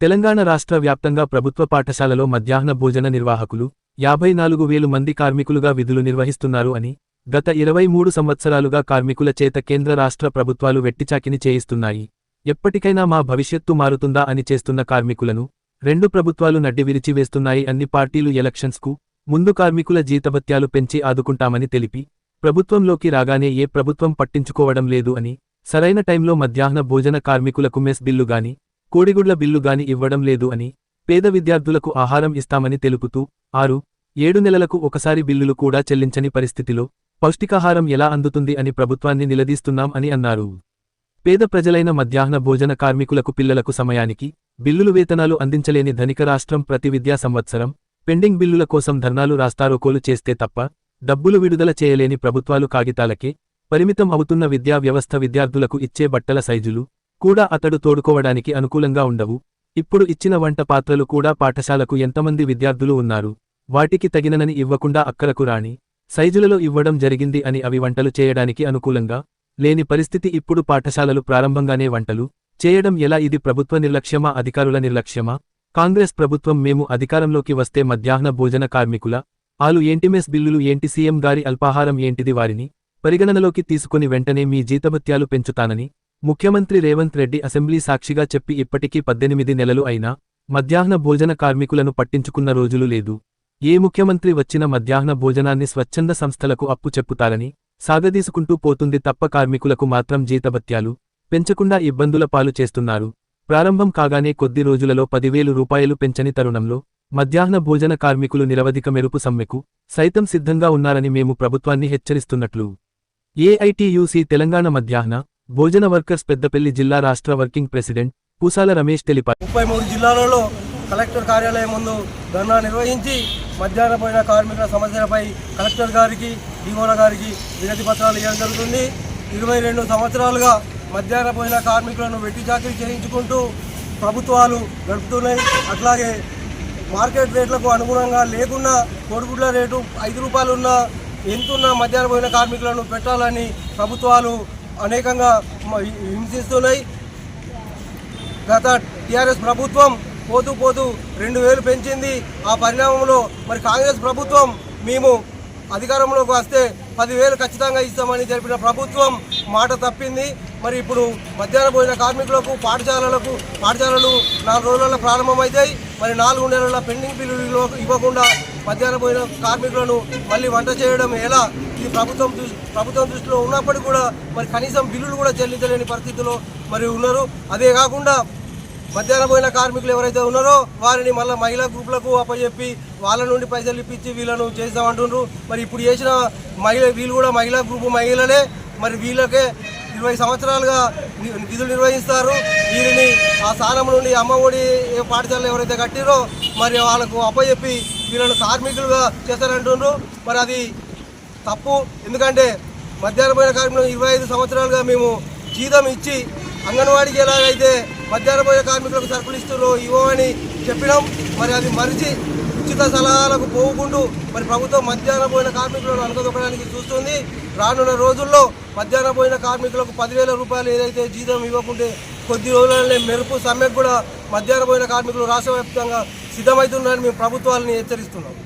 తెలంగాణ రాష్ట్ర వ్యాప్తంగా ప్రభుత్వ పాఠశాలలో మధ్యాహ్న భోజన నిర్వాహకులు యాభై నాలుగు వేలు మంది కార్మికులుగా విధులు నిర్వహిస్తున్నారు అని గత ఇరవై మూడు సంవత్సరాలుగా కార్మికుల చేత కేంద్ర రాష్ట్ర ప్రభుత్వాలు వెట్టిచాకిని చేయిస్తున్నాయి. ఎప్పటికైనా మా భవిష్యత్తు మారుతుందా అని చేస్తున్న కార్మికులను రెండు ప్రభుత్వాలు నడ్డి విరిచివేస్తున్నాయి అన్ని పార్టీలు ఎలక్షన్స్కు ముందు కార్మికుల జీతభత్యాలు పెంచి ఆదుకుంటామని తెలిపి ప్రభుత్వంలోకి రాగానే ఏ ప్రభుత్వం పట్టించుకోవడం లేదు అని సరైన టైంలో మధ్యాహ్న భోజన కార్మికులకు మెస్ బిల్లు గాని కోడిగుడ్ల బిల్లు గాని ఇవ్వడం లేదు అని పేద విద్యార్థులకు ఆహారం ఇస్తామని తెలుపుతూ ఆరు ఏడు నెలలకు ఒకసారి బిల్లులు కూడా చెల్లించని పరిస్థితిలో పౌష్టికాహారం ఎలా అందుతుంది అని ప్రభుత్వాన్ని నిలదీస్తున్నాం అని అన్నారు. పేద ప్రజలైన మధ్యాహ్న భోజన కార్మికులకు పిల్లలకు సమయానికి బిల్లులు వేతనాలు అందించలేని ధనిక రాష్ట్రం ప్రతి విద్యా సంవత్సరం పెండింగ్ బిల్లుల కోసం ధర్నాలు రాస్తారోకోలు చేస్తే తప్ప డబ్బులు విడుదల చేయలేని ప్రభుత్వాలు కాగితాలకే పరిమితం అవుతున్న విద్యా వ్యవస్థ విద్యార్థులకు ఇచ్చే బట్టల సైజులు కూడా అతడు తోడుకోవడానికి అనుకూలంగా ఉండవు. ఇప్పుడు ఇచ్చిన వంట పాత్రలు కూడా పాఠశాలకు ఎంతమంది విద్యార్థులు ఉన్నారు? వాటికి తగిననని ఇవ్వకుండా అక్కరకు రాని సైజులలో ఇవ్వడం జరిగింది అని అవి వంటలు చేయడానికి అనుకూలంగా లేని పరిస్థితి ఇప్పుడు పాఠశాలలు ప్రారంభంగానే వంటలు చేయడం ఎలా? ఇది ప్రభుత్వ నిర్లక్ష్యమా? అధికారుల నిర్లక్ష్యమా? కాంగ్రెస్ ప్రభుత్వం మేము అధికారంలోకి వస్తే మధ్యాహ్న భోజన కార్మికుల ఆలు ఏంటి? మెస్ బిల్లులు ఏంటి? సీఎం గారి అల్పాహారం ఏంటిది? వారిని పరిగణనలోకి తీసుకుని వెంటనే మీ జీతభత్యాలు పెంచుతానని ముఖ్యమంత్రి రేవంత్ రెడ్డి అసెంబ్లీ సాక్షిగా చెప్పి ఇప్పటికీ పద్దెనిమిది నెలలు అయినా మధ్యాహ్న భోజన కార్మికులను పట్టించుకున్న రోజులు లేదు. ఏ ముఖ్యమంత్రి వచ్చిన మధ్యాహ్న భోజనాన్ని స్వచ్ఛంద సంస్థలకు అప్పు చెప్పుతారని సాగదీసుకుంటూ పోతుంది తప్ప కార్మికులకు మాత్రం జీతభత్యాలు పెంచకుండా ఇబ్బందుల పాలు చేస్తున్నారు. ప్రారంభం కాగానే కొద్ది రోజులలో పదివేలు రూపాయలు పెంచని తరుణంలో మధ్యాహ్న భోజన కార్మికులు నిరవధిక మెరుపు సమ్మెకు సైతం సిద్ధంగా ఉన్నారని మేము ప్రభుత్వాన్ని హెచ్చరిస్తున్నట్లు. ఏఐటియుసి తెలంగాణ మధ్యాహ్న భోజన వర్కర్స్ పెద్దపల్లి జిల్లా రాష్ట్ర వర్కింగ్ ప్రెసిడెంట్ పూసాల రమేష్ తెలిపారు. ముప్పై మూడు జిల్లాలలో కలెక్టర్ కార్యాలయం ముందు ధర్నా నిర్వహించి మధ్యాహ్న పోయిన కార్మికుల సమస్యలపై కలెక్టర్ గారికి డిఓల గారికి వినతి పత్రాలు ఇవ్వడం జరుగుతుంది. ఇరవై రెండు సంవత్సరాలుగా మధ్యాహ్న పోయిన కార్మికులను వెట్టి చాకరీ చేయించుకుంటూ ప్రభుత్వాలు గడుపుతున్నాయి. అట్లాగే మార్కెట్ రేట్లకు అనుగుణంగా లేకున్నా కోడిగుడ్ల రేటు ఐదు రూపాయలు ఉన్న ఎంతున్న మధ్యాహ్న పోయిన కార్మికులను పెట్టాలని ప్రభుత్వాలు అనేకంగా హింసిస్తున్నాయి గత టీఆర్ఎస్ ప్రభుత్వం పోతూ పోతూ రెండు వేలు పెంచింది. ఆ పరిణామంలో మరి కాంగ్రెస్ ప్రభుత్వం మేము అధికారంలోకి వస్తే పదివేలు ఖచ్చితంగా ఇస్తామని తెలిపిన ప్రభుత్వం మాట తప్పింది. మరి ఇప్పుడు మధ్యాహ్న భోజన కార్మికులకు పాఠశాలలకు పాఠశాలలు నాలుగు రోజులలో ప్రారంభమవుతాయి మరి నాలుగు నెలల పెండింగ్ బిల్లులు ఇవ్వకుండా మధ్యాహ్న భోజన కార్మికులను మళ్ళీ వంట చేయడం ఎలా? ఇది ప్రభుత్వం ప్రభుత్వం దృష్టిలో ఉన్నప్పటికీ కూడా మరి కనీసం బిల్లులు కూడా చెల్లించలేని పరిస్థితిలో మరి ఉన్నారు. అదే కాకుండా మధ్యాహ్నం పోయిన కార్మికులు ఎవరైతే ఉన్నారో వారిని మళ్ళీ మహిళా గ్రూపులకు అప్పచెప్పి వాళ్ళ నుండి పైసలు ఇప్పించి వీళ్ళను చేస్తామంటున్నారు మరి ఇప్పుడు చేసిన మహిళ వీళ్ళు కూడా మహిళా గ్రూపు మహిళలే. మరి వీళ్ళకే ఇరవై సంవత్సరాలుగా విధులు నిర్వహిస్తారు. వీరిని ఆ స్థానం నుండి అమ్మ ఒడి ఎవరైతే కట్టిరో మరి వాళ్ళకు అప్పచెప్పి వీళ్ళను కార్మికులుగా చేస్తారంటున్నారు మరి అది తప్పు. ఎందుకంటే మధ్యాహ్న పోయిన కార్మికులు ఇరవై ఐదు సంవత్సరాలుగా మేము జీతం ఇచ్చి అంగన్వాడీకి ఎలాగైతే మధ్యాహ్న భోజన కార్మికులకు సరుకులు ఇస్తున్నారో ఇవ్వమని చెప్పినాం. మరి అది మరిచి ఉచిత సలహాలకు పోకుండా మరి ప్రభుత్వం మధ్యాహ్న పోయిన కార్మికులను అనకదొక్కడానికి చూస్తుంది. రానున్న రోజుల్లో మధ్యాహ్న పోయిన కార్మికులకు పదివేల రూపాయలు ఏదైతే జీతం ఇవ్వకుంటే కొద్ది రోజులనే మెరుపు సమ్మెకు కూడా మధ్యాహ్న పోయిన కార్మికులు రాష్ట్ర వ్యాప్తంగా సిద్ధమవుతున్నారని మేము ప్రభుత్వాలని హెచ్చరిస్తున్నాం.